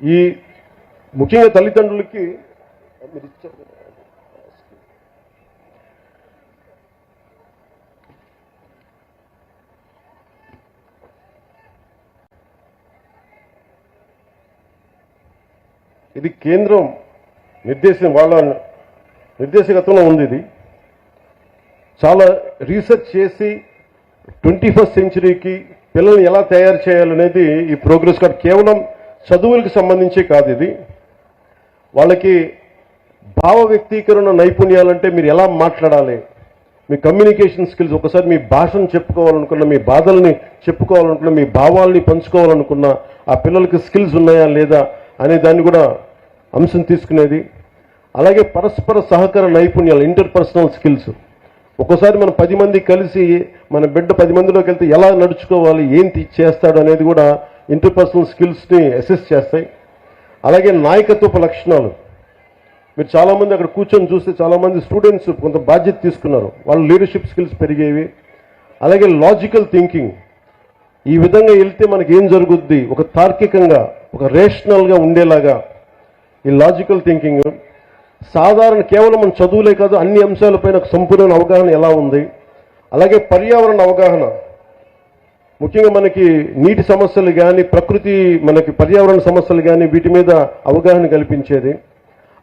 ఈ ముఖ్యంగా తల్లిదండ్రులకి మీరు ఇచ్చారు. ఇది కేంద్రం నిర్దేశం వాళ్ళ నిర్దేశకత్వంలో ఉంది ఇది. చాలా రీసెర్చ్ చేసి ట్వంటీ ఫస్ట్ సెంచరీకి పిల్లల్ని ఎలా తయారు చేయాలనేది ఈ ప్రోగ్రెస్ కార్డ్ కేవలం చదువులకు సంబంధించి కాదు ఇది. వాళ్ళకి భావ వ్యక్తీకరణ నైపుణ్యాలంటే మీరు ఎలా మాట్లాడాలి? మీ కమ్యూనికేషన్ స్కిల్స్ ఒకసారి మీ భాషను చెప్పుకోవాలనుకున్న మీ బాధల్ని చెప్పుకోవాలనుకున్న మీ భావాల్ని పంచుకోవాలనుకున్న ఆ పిల్లలకి స్కిల్స్ ఉన్నాయా లేదా అనే దాన్ని కూడా అంశం తీసుకునేది. అలాగే పరస్పర సహకార నైపుణ్యాలు ఇంటర్పర్సనల్ స్కిల్స్ ఒక్కోసారి మనం పది మంది కలిసి మన బిడ్డ పది మందిలోకి వెళ్తే ఎలా నడుచుకోవాలి ఏంటి చేస్తాడు అనేది కూడా ఇంటర్పర్సనల్ స్కిల్స్ని అసెస్ చేస్తాయి. అలాగే నాయకత్వపు లక్షణాలు. మీరు చాలామంది అక్కడ కూర్చొని చూస్తే చాలామంది స్టూడెంట్స్ కొంత బాధ్యత తీసుకున్నారు. వాళ్ళ లీడర్షిప్ స్కిల్స్ పెరిగేవి. అలాగే లాజికల్ థింకింగ్ ఈ విధంగా వెళ్తే మనకి ఏం జరుగుద్ది? ఒక తార్కికంగా ఒక రేషనల్గా ఉండేలాగా ఈ లాజికల్ థింకింగ్ సాధారణ కేవలం మన చదువులే కాదు అన్ని అంశాలపైన సంపూర్ణ అవగాహన ఎలా ఉంది? అలాగే పర్యావరణ అవగాహన. ముఖ్యంగా మనకి నీటి సమస్యలు కానీ ప్రకృతి మనకి పర్యావరణ సమస్యలు కానీ వీటి మీద అవగాహన కల్పించేది.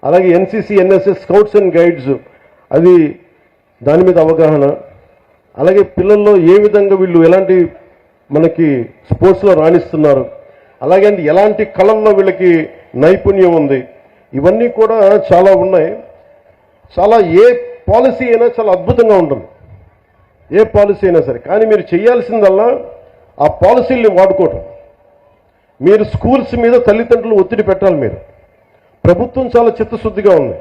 అలాగే NCC NSS scouts and guides అది దాని మీద అవగాహన. అలాగే పిల్లల్లో ఏ విధంగా వీళ్ళు ఎలాంటి మనకి స్పోర్ట్స్లో రాణిస్తున్నారు. అలాగే ఎలాంటి కళల్లో వీళ్ళకి నైపుణ్యం ఉంది. ఇవన్నీ కూడా చాలా ఉన్నాయి. చాలా ఏ పాలసీ అయినా చాలా అద్భుతంగా ఉంటుంది. ఏ పాలసీ అయినా సరే. కానీ మీరు చేయాల్సిందల్లా ఆ పాలసీల్ని వాడుకోవటం. మీరు స్కూల్స్ మీద తల్లిదండ్రులు ఒత్తిడి పెట్టాలి మీరు. ప్రభుత్వం చాలా చిత్తశుద్ధిగా ఉంది.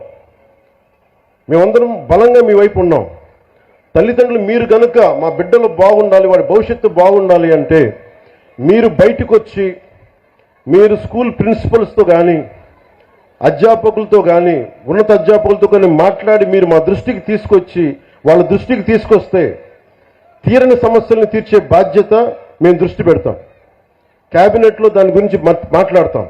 మేమందరం బలంగా మీ వైపు ఉన్నాం. తల్లిదండ్రులు మీరు కనుక మా బిడ్డలు బాగుండాలి వాడి భవిష్యత్తు బాగుండాలి అంటే మీరు బయటకు వచ్చి మీరు స్కూల్ ప్రిన్సిపల్స్తో కానీ అధ్యాపకులతో కానీ ఉన్నత అధ్యాపకులతో కానీ మాట్లాడి మీరు మా దృష్టికి తీసుకొచ్చి వాళ్ళ దృష్టికి తీసుకొస్తే తీరని సమస్యలను తీర్చే బాధ్యత మేము దృష్టి పెడతాం. క్యాబినెట్లో దాని గురించి మాట్లాడతాం.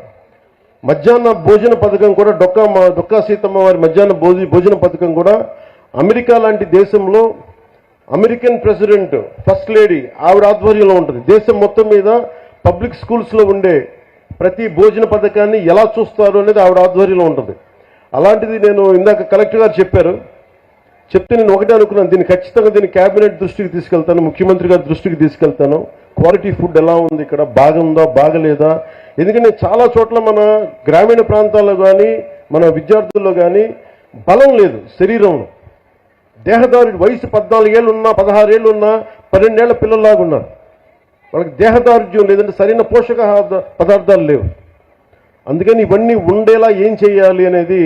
మధ్యాహ్న భోజన పథకం కూడా డొక్కా మా డొక్కా సీతమ్మ వారి మధ్యాహ్న భోజ భోజన పథకం కూడా అమెరికా లాంటి దేశంలో అమెరికన్ ప్రెసిడెంట్ ఫస్ట్ లేడీ ఆవిడ ఆధ్వర్యంలో ఉంటుంది. దేశం మొత్తం మీద పబ్లిక్ స్కూల్స్లో ఉండే ప్రతి భోజన పథకాన్ని ఎలా చూస్తారు అనేది ఆవిడ ఆధ్వర్యంలో ఉంటుంది. అలాంటిది నేను ఇందాక కలెక్టర్ గారు చెప్పారు. చెప్తే నేను ఒకటే అనుకున్నాను దీన్ని ఖచ్చితంగా దీన్ని క్యాబినెట్ దృష్టికి తీసుకెళ్తాను ముఖ్యమంత్రి గారి దృష్టికి తీసుకెళ్తాను. క్వాలిటీ ఫుడ్ ఎలా ఉంది ఇక్కడ? బాగుందా? బాగలేదా? ఎందుకంటే చాలా చోట్ల మన గ్రామీణ ప్రాంతాల్లో కానీ మన విద్యార్థుల్లో కానీ బలం లేదు శరీరంలో. దేహదారుడి వయసు పద్నాలుగేళ్ళు ఉన్నా పదహారేళ్ళు ఉన్నా పన్నెండేళ్ళ పిల్లల్లాగా ఉన్నారు. వాళ్ళకి దేహదారుఢ్యం లేదంటే సరైన పోషక పదార్థాలు లేవు. అందుకని ఇవన్నీ ఉండేలా ఏం చేయాలి అనేది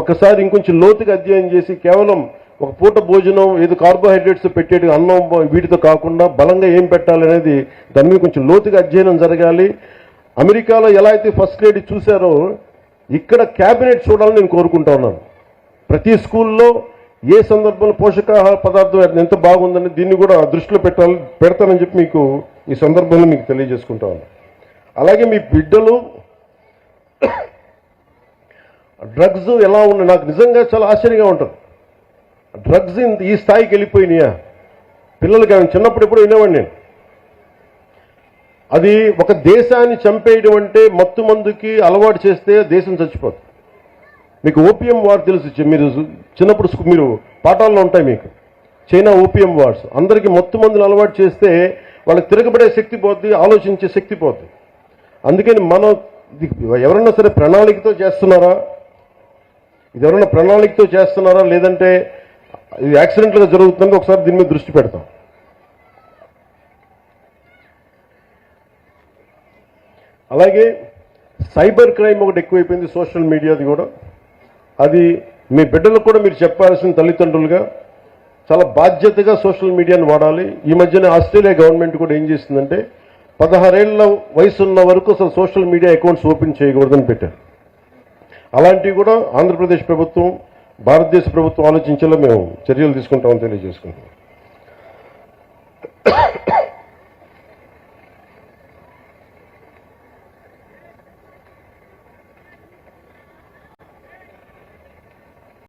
ఒకసారి ఇంకొంచెం లోతుగా అధ్యయనం చేసి కేవలం ఒక పూట భోజనం ఏదో కార్బోహైడ్రేట్స్ పెట్టేటి అన్నం వీటితో కాకుండా బలంగా ఏం పెట్టాలి అనేది దాని మీద కొంచెం లోతుగా అధ్యయనం జరగాలి. అమెరికాలో ఎలా అయితే ఫస్ట్ లేడీ చూశారో ఇక్కడ క్యాబినెట్ చూడాలని నేను కోరుకుంటా ఉన్నాను. ప్రతి స్కూల్లో ఏ సందర్భంలో పోషకాహార పదార్థం ఎంత బాగుందని దీన్ని కూడా దృష్టిలో పెట్టాలి పెడతానని చెప్పి మీకు ఈ సందర్భంలో మీకు తెలియజేసుకుంటా ఉన్నాను. అలాగే మీ బిడ్డలు డ్రగ్స్ ఎలా ఉన్నాయి? నాకు నిజంగా చాలా ఆశ్చర్యంగా ఉంటుంది డ్రగ్స్ ఈ స్థాయికి వెళ్ళిపోయినాయా? పిల్లలకి ఆయన చిన్నప్పుడు ఎప్పుడు వినేవాడిని నేను. అది ఒక దేశాన్ని చంపేయడం అంటే మత్తు మందుకి అలవాటు చేస్తే దేశం చచ్చిపోతుంది. మీకు ఓపియం వార్ తెలుసు మీరు చిన్నప్పుడు మీరు పాఠాల్లో ఉంటాయి మీకు. China opium wars. అందరికీ మత్తు మందులు అలవాటు చేస్తే వాళ్ళకి తిరగబడే శక్తి పోద్ది ఆలోచించే శక్తి పోద్ది. అందుకని మనం ఎవరన్నా సరే ప్రణాళికతో చేస్తున్నారా? ఇది ఎవరైనా ప్రణాళికతో చేస్తున్నారా? లేదంటే ఇది యాక్సిడెంట్గా జరుగుతుందని ఒకసారి దీని మీద దృష్టి పెడతాం. అలాగే సైబర్ క్రైమ్ ఒకటి ఎక్కువైపోయింది సోషల్ మీడియాది కూడా. అది మీ బిడ్డలకు కూడా మీరు చెప్పాల్సిన తల్లిదండ్రులుగా చాలా బాధ్యతగా సోషల్ మీడియాను వాడాలి. ఈ మధ్యన ఆస్ట్రేలియా గవర్నమెంట్ కూడా ఏం చేసిందంటే పదహారేళ్ళ వయసు ఉన్న వరకు అసలు సోషల్ మీడియా అకౌంట్స్ ఓపెన్ చేయకూడదని పెట్టారు. అలాంటివి కూడా ఆంధ్రప్రదేశ్ ప్రభుత్వం భారతదేశ ప్రభుత్వం ఆలోచించేలా మేము చర్యలు తీసుకుంటామని తెలియజేసుకుంటాం